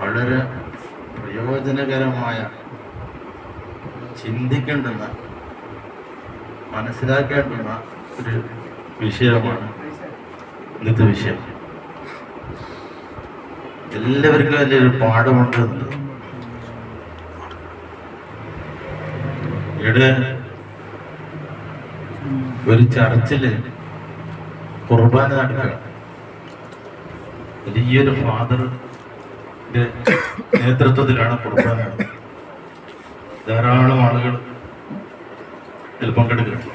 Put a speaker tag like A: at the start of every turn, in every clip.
A: വളരെ പ്രയോജനകരമായ ചിന്തിക്കേണ്ടുന്ന മനസ്സിലാക്കേണ്ടുന്ന ഒരു വിഷയമാണ് ഇന്നത്തെ വിഷയം. എല്ലാവർക്കും അതിന്റെ ഒരു പാഠമുണ്ട് ഇവിടെ ഒരു ചർച്ചിൽ കുർബാന നടക്കുക വലിയൊരു ഫാദറിന്റെ നേതൃത്വത്തിലാണ് കുർബാന ധാരാളം ആളുകൾ ഇതിൽ പങ്കെടുക്കുന്നുണ്ട്.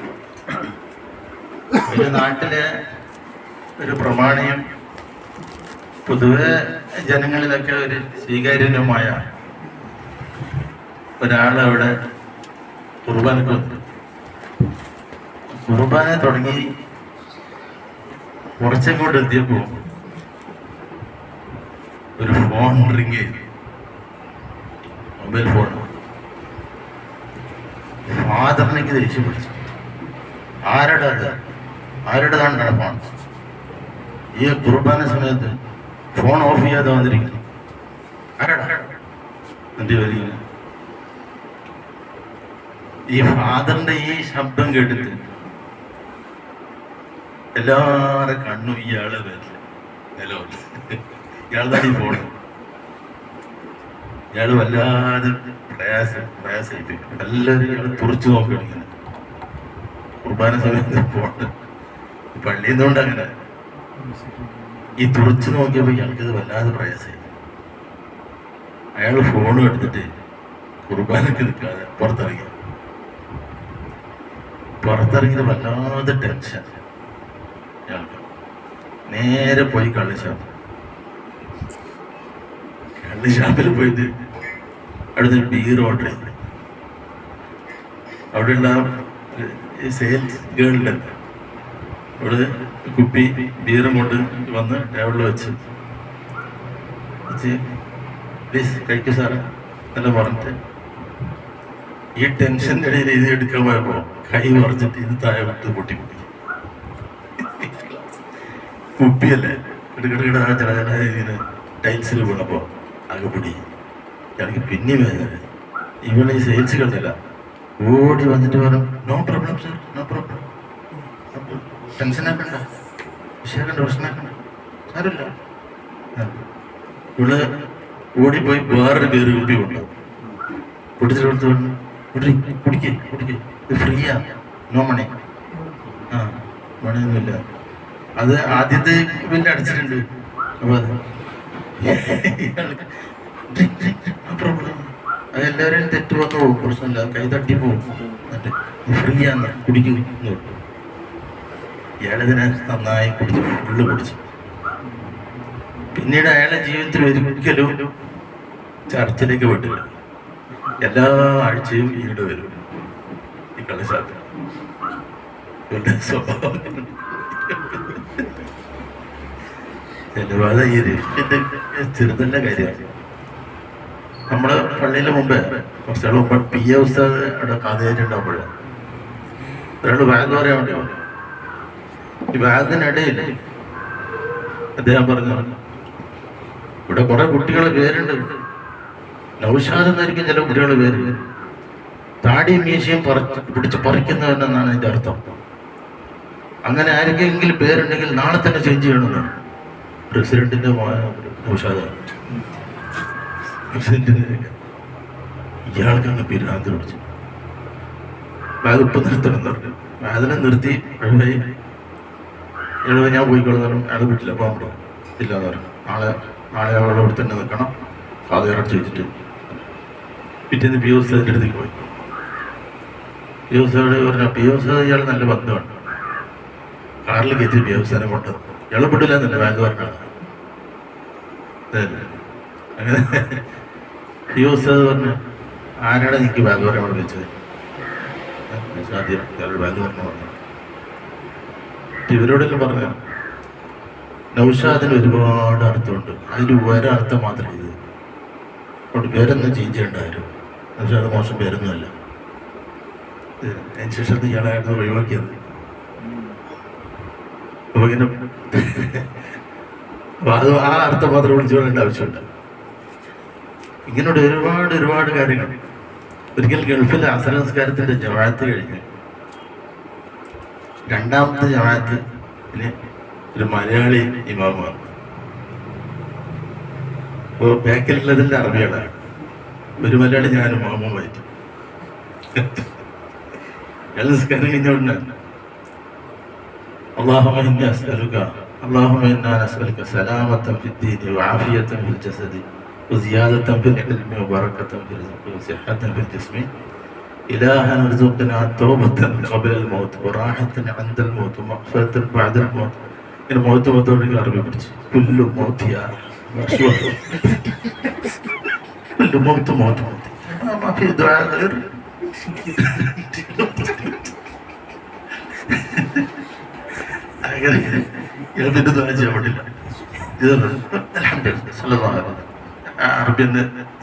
A: ഒരു നാട്ടിലെ ഒരു പ്രമാണിയും പൊതുവെ ജനങ്ങളിലൊക്കെ ഒരു സ്വീകാര്യനുമായ ഒരാളവിടെ കുർബാനക്ക് വന്നു കുർബാന തുടങ്ങി കുറച്ചും കൂടെ എത്തിയപ്പോ ഒരു ഫോൺ റിങ് ചെയ്തു മൊബൈൽ ഫോൺ ഫാദറിനേക്ക് ദേഷ്യം പിടിച്ചു. ആരുടെ അത്? ആരുടേതാണ് ഫോൺ ഈ കുർബാന സമയത്ത് ഫോൺ ഓഫ് ചെയ്യാതെ വന്നിരിക്കുന്നു. ഈ ഫാദറിന്റെ ഈ ശബ്ദം കേട്ടിട്ട് എല്ലാവരുടെ കണ്ണും ഇയാളെ വരില്ല ഹലോ ഇയാളതാണ് ഈ ഫോൺ ഇയാൾ വല്ലാതെ പ്രയാസം പ്രയാസമായിട്ട് എല്ലാവരും ഇയാൾ തുറച്ചു നോക്കണം ഇങ്ങനെ. കുർബാന സമയത്ത് ഫോൺ പള്ളിയിൽ നിന്നുകൊണ്ട് അങ്ങനെ ഈ തുറച്ചു നോക്കിയപ്പോൾ ഇയാൾക്കിത് വല്ലാതെ പ്രയാസമായി. അയാൾ ഫോണും എടുത്തിട്ട് കുർബാനക്ക് നിൽക്കാതെ പുറത്തിറങ്ങി. പുറത്തിറങ്ങിയത് വല്ലാതെ ടെൻഷൻ ഇയാൾക്ക്. നേരെ പോയി കള്ളിഷാപ്പ് കള്ളിഷാപ്പിൽ പോയിട്ട് അവിടെ നിന്ന് ബീർ ഓർഡർ ചെയ്തു. അവിടെയുള്ള സെയിൽസ് ഗേളിന്റെ അവിടെ കുപ്പി ബീറും കൊണ്ട് വന്ന് ടേബിളിൽ വെച്ച്. വെച്ച് പ്ലീസ് കഴിക്കൂ സാറേ നല്ല പറഞ്ഞിട്ട്. ഈ ടെൻഷന്റെ ഇടയിൽ ഇത് എടുക്കാൻ പോയപ്പോൾ കൈ മറിച്ചിട്ട് ഇത് താഴെ വിട്ട് പൊട്ടി പൊട്ടി. കുപ്പിയല്ലേ? ഇടകിടകിട ചില ചില ഇതിന് ടൈൽസിൽ വീണപ്പോ. ആകെ പൊടി എനിക്ക് പിന്നെ വേദന ഇവിടെ ഈ സെയിൽസ് കളില്ല ഓടി വന്നിട്ട് പറഞ്ഞു no problem sir no problem tension ആക്കണ്ട. വിഷയാക്കണ്ട പ്രശ്നമാക്കണ്ട. സാരമില്ല. ഇവൾ ഓടിപ്പോയി വേറൊരു പേര് കുപ്പി കൊണ്ടു കുടിച്ചിട്ട് കൊടുത്ത് പറഞ്ഞു കുടി കുടിക്കേ കുടിക്കേ ഇത് ഫ്രീയാ. നോ മണി ആ മണിയൊന്നുമില്ല അത് ആദ്യത്തെ വലിയ അടിച്ചിട്ടുണ്ട്. അപ്പൊ അത് പ്രോബ്ലം അത് എല്ലാവരും തെറ്റ് പോകും പ്രശ്നമില്ല. കൈ തട്ടി പോകും. ഫ്രീ ആണ് കുടിക്കും. എന്ന് പറഞ്ഞു. ഇയാളിതിനെ നന്നായി കുടിച്ചു ഉള്ളു കുടിച്ചു. പിന്നീട് അയാളെ ജീവിതത്തിൽ ഒരിക്കലും ചർച്ചിലേക്ക് വിട്ടില്ല. എല്ലാ ആഴ്ചയും ഈട് വരും. ഈ കളിശാല ഇവരുടെ സ്വഭാവം. ചിലവാതെ ഈ റിഫിന്റെ ചെറുതല്ല കാര്യമാണ് നമ്മൾ പള്ളിയിലെ മുമ്പേ കുറച്ചാൾ മുമ്പ് പി എ ഉസ്താദ് അവിടെ കാതേരുണ്ടാകുമ്പോഴേ ഒരാൾ ബാഗ് പറയാൻ വേണ്ടി വന്നു ഈ ബാഗിനിടയിൽ അദ്ദേഹം പറഞ്ഞു ഇവിടെ കുറെ കുട്ടികളെ പേരുണ്ട്. നൗഷാദ് എന്നായിരിക്കും ചില കുട്ടികളുടെ പേര്. താടിയും മീശയും പറിച്ച് പിടിച്ച് പറിക്കുന്നവനെന്നാണ് അതിന്റെ അർത്ഥം. അങ്ങനെ ആരെങ്കിലും പേരുണ്ടെങ്കിൽ നാളെ തന്നെ ചേഞ്ച് ചെയ്യണമെന്ന് പ്രസിഡന്റിന്റെ നൗഷാദ് പ്രസിഡന്റിന് ഇയാൾക്ക് അങ്ങ് പിരാന്തി പിടിച്ചു. ബാഗ് ഇപ്പൊ നിർത്തണം എന്ന് അതിനെ നിർത്തി ഇയാൾ ഞാൻ പോയിക്കോളെന്ന് പറഞ്ഞു അയാൾ വീട്ടില്ല പോകാൻ പറ്റും ഇല്ല എന്ന് പറഞ്ഞു. നാളെ നാളെ അവിടെ തന്നെ നിൽക്കണം. ഫാദറോട് ചോദിച്ചിട്ട് പിറ്റേന്ന് പി എസ് അതിന്റെ അടുത്തേക്ക് പോയി. പി എസ് പറഞ്ഞു പി എസ് ഇയാൾ നല്ല ബന്ധമാണ് കാറിൽ കയറ്റി പി എസ് കൊണ്ട് ഇയാളെ പെട്ടില്ല എന്നല്ല ബാങ്ക് പറഞ്ഞാണ് അങ്ങനെ പറഞ്ഞു ആരാണ് എനിക്ക് ബാങ്ക് പറയാൻ വേണ്ടി വെച്ചത് സാധ്യം ഇയാളുടെ ബാങ്ക് പറഞ്ഞു പറഞ്ഞു പറഞ്ഞ നൗഷാദിന് ഒരുപാട് അർത്ഥമുണ്ട്. അതിൽ ഒരർത്ഥം മാത്രമേ ഇത് അതുകൊണ്ട് പേരൊന്നും ചേഞ്ച് ചെയ്യണ്ടായിരുന്നു നൗഷാദ് മോശം പേരൊന്നുമല്ല. അതിന് ശേഷം ഇയാളായിരുന്നു ഒഴിവാക്കിയത്. അപ്പൊ അപ്പൊ അത് ആ അർത്ഥം മാത്രം വിളിച്ചു പറയേണ്ട ആവശ്യമുണ്ട്. ഇങ്ങനെയുള്ള ഒരുപാട് ഒരുപാട് കാര്യങ്ങൾ. ഒരിക്കൽ ഗൾഫിൽ അസര നമസ്കാരത്തിന്റെ ജമാഅത്ത് കഴിഞ്ഞ് രണ്ടാമത്തെ ജമാഅത്തിന് ഒരു മലയാളി ഇമാമാണ് അപ്പോൾ ബാക്കിലുള്ളതിന്റെ അറബികളാണ്. ഒരു മലയാളി ഞാനും മാമുമായിട്ട് വായിച്ചു നിസ്കാരം കഴിഞ്ഞ ഉടനെ اللهم إني أسألك اللهم إنا نسألك سلامة في الدين وعافية في الجسد وزيادة في العلم وبركة في الرزق وصحة في الجسم. إلها ارزقنا توبة قبل الموت وراحة عند الموت ومغفرة بعد الموت. إن موت وطورك العربي برج كل موت يا كل موت موت موت. ما في دعاء غير. ഇതിന്റെ ദ്വാര ചെയ്യാൻ പാടില്ല ഇത്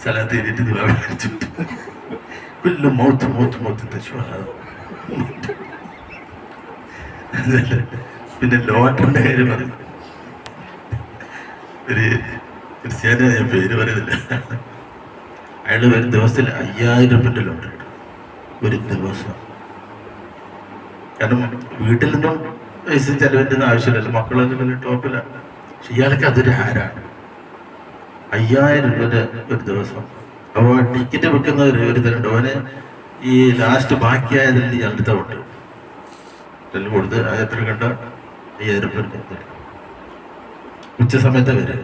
A: സ്ഥലത്ത് എഴുതിയിട്ട് ദിവാ വിളിച്ചിട്ട് കുല്ലു മൗത്ത് മൗത്ത് മൗത്ത്. പിന്നെ ലോട്ടറിന്റെ കാര്യം പറയും ഒരു ക്രിസ്ത്യാനി ഞാൻ പേര് പറയുന്നില്ല. അയാൾ ഒരു ദിവസത്തിൽ അയ്യായിരം രൂപന്റെ ലോട്ടറി ഒരു ദിവസം. കാരണം വീട്ടിൽ നിന്നും പൈസ ചെലവിന്റെ ആവശ്യമില്ലല്ലോ. മക്കളൊന്നും വലിയ ടോപ്പിലാണ് പക്ഷെ ഇയാൾക്ക് അതൊരു ഹാരാണ്. അയ്യായിരം രൂപയുടെ ഒരു ദിവസം. അപ്പോൾ ടിക്കറ്റ് വെക്കുന്ന ഒരു ഒരു അവന് ഈ ലാസ്റ്റ് ബാക്കിയായതിൽ ഇയാളുടെ ഉണ്ട് എല്ലാം കൊടുത്ത് എത്ര കണ്ട? അയ്യായിരം രൂപ ഉച്ച സമയത്ത് വരെ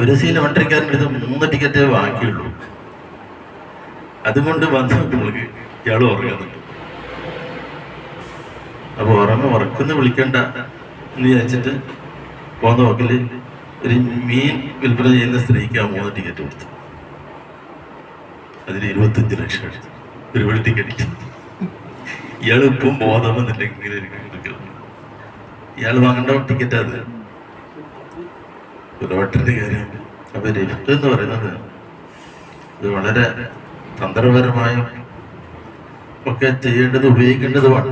A: ഒരു സീൻ വണ്ടിരിക്കാൻ ഇത് മൂന്ന് ടിക്കറ്റേ ബാക്കിയുള്ളൂ. അതുകൊണ്ട് വന്ന് നമ്മൾക്ക് ഇയാൾ ഉറങ്ങുന്നുണ്ട്. അപ്പൊ ഉറങ്ങ ഉറക്കുന്ന വിളിക്കണ്ട എന്ന് വിചാരിച്ചിട്ട് പോകുന്ന നോക്കിൽ. ഒരു മീൻ വിൽപ്പന ചെയ്യുന്ന സ്ത്രീക്ക് ആ മൂന്ന് ടിക്കറ്റ് കൊടുത്തു. അതിന് ഇരുപത്തഞ്ച് ലക്ഷം. ഒരു വെളി ടിക്കറ്റ് ഇയാൾ ഇപ്പം ബോധമെന്നില്ലെങ്കിൽ ഇയാൾ വാങ്ങേണ്ട ടിക്കറ്റ് അത്. ലോട്ടറിന്റെ കാര്യം അപ്പൊ ലിഫ്റ്റ് എന്ന് പറയുന്നത് ഇത് വളരെ തന്ത്രപരമായും ഒക്കെ ചെയ്യേണ്ടത് ഉപയോഗിക്കേണ്ടതുമാണ്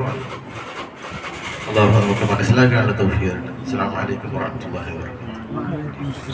A: അള്ളാഹു നമുക്ക് മനസ്സിലാക്കാനുള്ള തൗഫീഖ് അസ്സലാമു അലൈക്കും വറഹ്മത്തുള്ളാഹി വബറകാതുഹു.